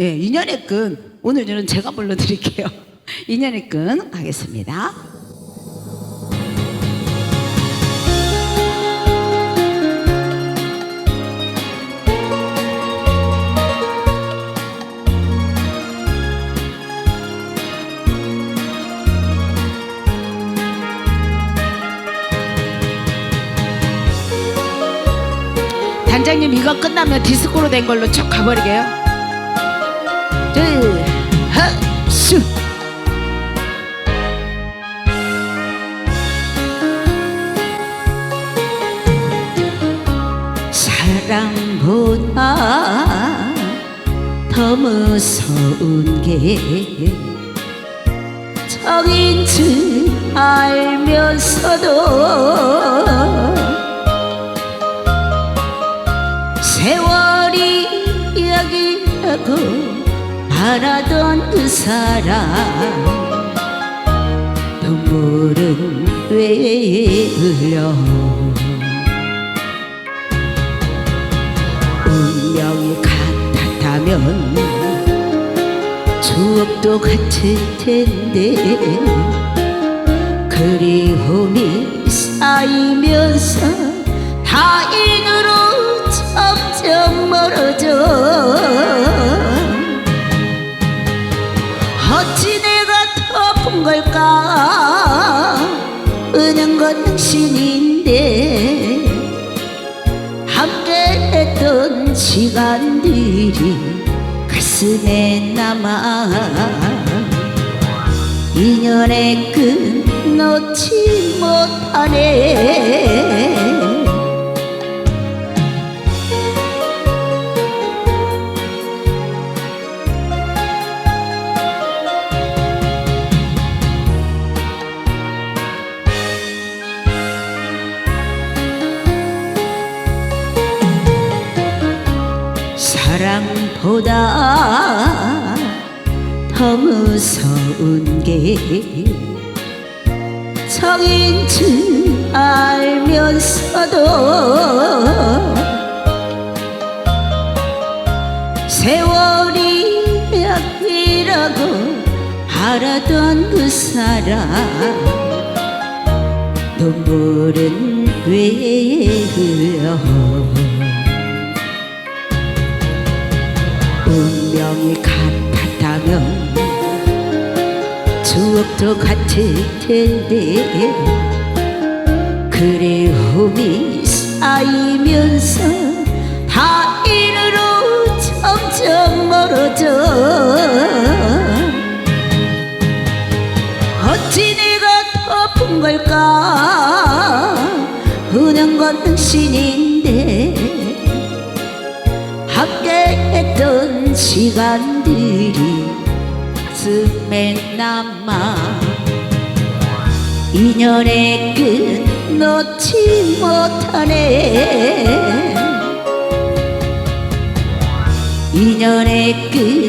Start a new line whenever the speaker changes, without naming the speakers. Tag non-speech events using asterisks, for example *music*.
예, 인연의 끈. 오늘 저는 제가 불러드릴게요. *laughs* 인연의 끈 하겠습니다. 단장님 이거 끝나면 디스코로 된 걸로 쭉 가버리게요. 둘, 하, 슈. 사랑보다 더 무서운 게 적인 줄 알면서도 세월 바라던 그 사람 눈물은 왜 흘려. 운명이 같았다면 추억도 같을 텐데 그리움이 쌓이면서 타 어찌 내가 덮은 걸까? 은은 건 당신인데 함께 했던 시간들이 가슴에 남아 인연의 끈 놓지 못하네 보다 더 무서운 게 적인 줄 알면서도 세월이 약이라고 바라던 그 사람 눈물은 왜 흘러 운명이 같았다면 추억도 같을 텐데 그리움이 쌓이면서 타인으로 점점 멀어져 어찌 내가 덮은 걸까? 우는 건 당신인데 시간들이 가슴에 남아 인연의 끈 놓지 못하네. 인연의 끈